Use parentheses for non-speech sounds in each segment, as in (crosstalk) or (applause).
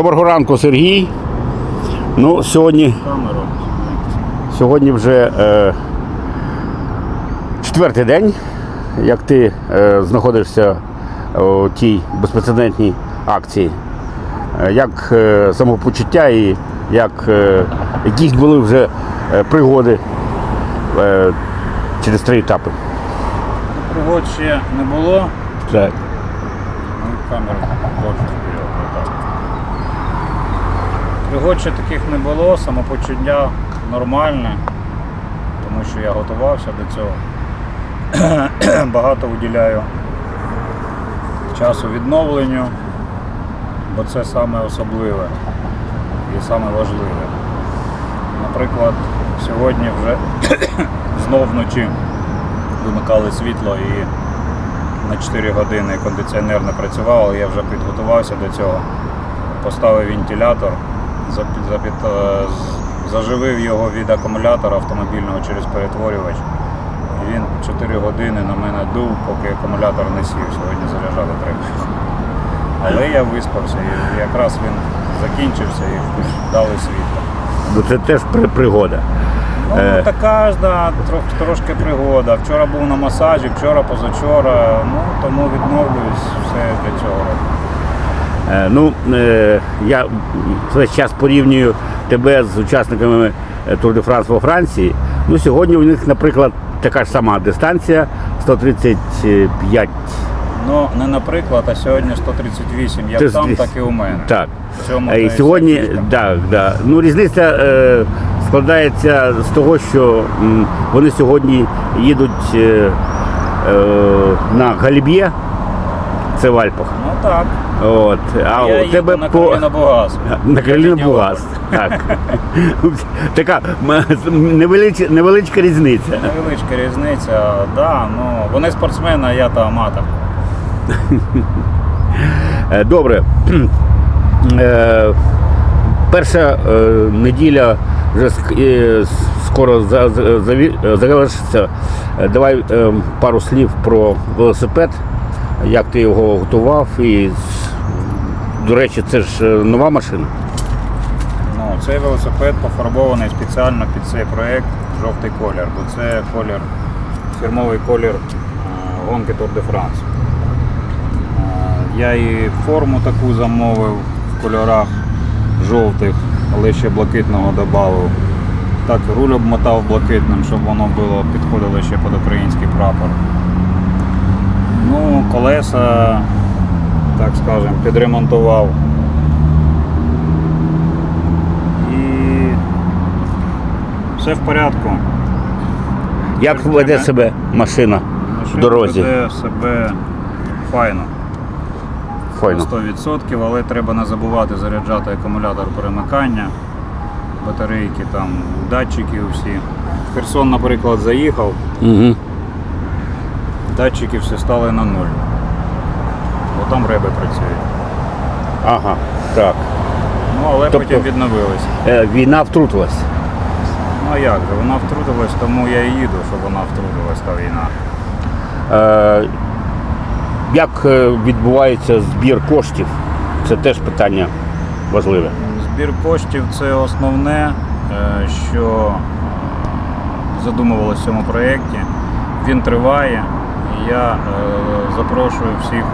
Доброго ранку, Сергій. Ну, сьогодні, сьогодні вже е, четвертий день, як ти е, знаходишся у тій безпрецедентній акції. Е, як е, самопочуття і як, е, якісь були вже е, пригоди е, через три етапи. Пригод ще не було. Так. Ну, камеру. Пригод ще таких не було, самопочуття нормальне, тому що я готувався до цього. (clears throat) Багато уділяю часу відновленню, бо це саме особливе і саме важливе. Наприклад, сьогодні вже (clears throat) знов вночі вимикали світло і на 4 години кондиціонер не працював, але я вже підготувався до цього. Поставив вентилятор, е, заживив його від акумулятора автомобільного через перетворювач. І він 4 години на мене дув, поки акумулятор не сів. Сьогодні заряджати треба. Але я виспався і якраз він закінчився і дали світло. Ну, це теж пригода. Ну, така ж, да, трошки пригода. Вчора був на масажі, вчора, позавчора. Ну, тому відновлююсь, все для цього роблю. Е, Ну, е, я весь час порівнюю тебе з учасниками е, Тур де Франс во Франції. Ну, сьогодні у них, наприклад, така ж сама дистанція 135. Ну, не наприклад, а сьогодні 138, як Ти там, так і у мене. Так. І сьогодні, фішка. так, ну, різниця е, складається з того, що м, вони сьогодні їдуть е, е, на Гальб'є, це в Альпах. Ну так. От. А я у їду тебе на по... Бугас. (laughs) На Бугас. Так. (laughs) така м, невеличка, різниця. Невеличка різниця, да, ну, вони спортсмени, а я та аматор. (laughs) Е, Добре. (clears throat) Е, Перша е, неділя вже е, скоро завершиться. Давай е, пару слів про велосипед, як ти його готував. І, до речі, це ж е, нова машина. Ну, цей велосипед пофарбований спеціально під цей проєкт жовтий колір, бо це колір, фірмовий колір е, гонки Tour de France. Е, Я і форму таку замовив в кольорах жовтих, але ще блакитного додав. Так, руль обмотав блакитним, щоб воно було, підходило ще під український прапор. Ну, колеса, так скажемо, підремонтував. І все в порядку. Як веде себе машина в дорозі? веде себе файно. Файно. 100%, але треба не забувати заряджати акумулятор перемикання, батарейки, там, датчики усі. Херсон, наприклад, заїхав, Угу. Датчики всі стали на нуль. Бо там реби працюють. Ага, так. Ну, але Тобто- потім відновилися. Е, Війна втрутилась. Ну а як же, вона втрутилась, тому я і їду, щоб вона втрутилась та війна. Е, Як е, відбувається збір коштів? Це теж питання важливе. Збір коштів це основне, е, що е, задумувалося в цьому проєкті. Він триває. І я е, запрошую всіх е,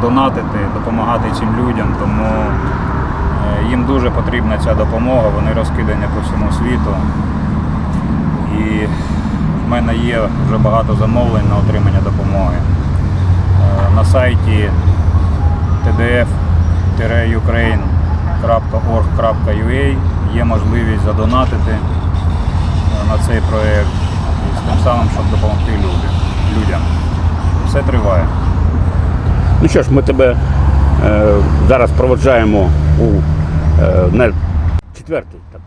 донатити, допомагати цим людям, тому е, їм дуже потрібна ця допомога, вони розкидані по всьому світу. І в мене є вже багато замовлень на отримання допомоги. На сайті tdf-ukraine.org.ua є можливість задонатити на цей проєкт тим самим, щоб допомогти людям. Людям. Все триває. Ну що ж, ми тебе е, зараз проводжаємо у е, на четвертий. Так.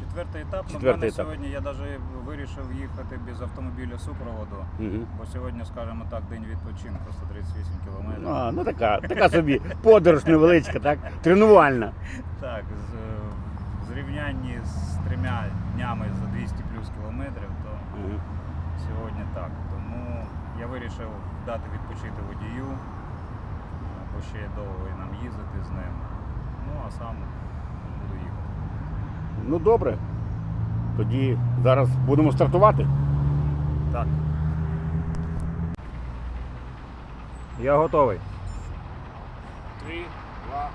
Четвертий етап, ну, Четвертий мене етап. сьогодні я навіть вирішив їхати без автомобіля супроводу, Угу. бо сьогодні, скажімо так, день відпочинку 138 кілометрів. А, ну така, така собі подорож невеличка, так? Тренувальна. Так, з, в зрівнянні з трьома днями за 200 плюс кілометрів, то Мгм. сьогодні так. Я вирішив дати відпочити водію, бо ще довго і нам їздити з ним. Ну а сам буду їхати. Ну добре. Тоді зараз будемо стартувати. Так. Я готовий. Три, два,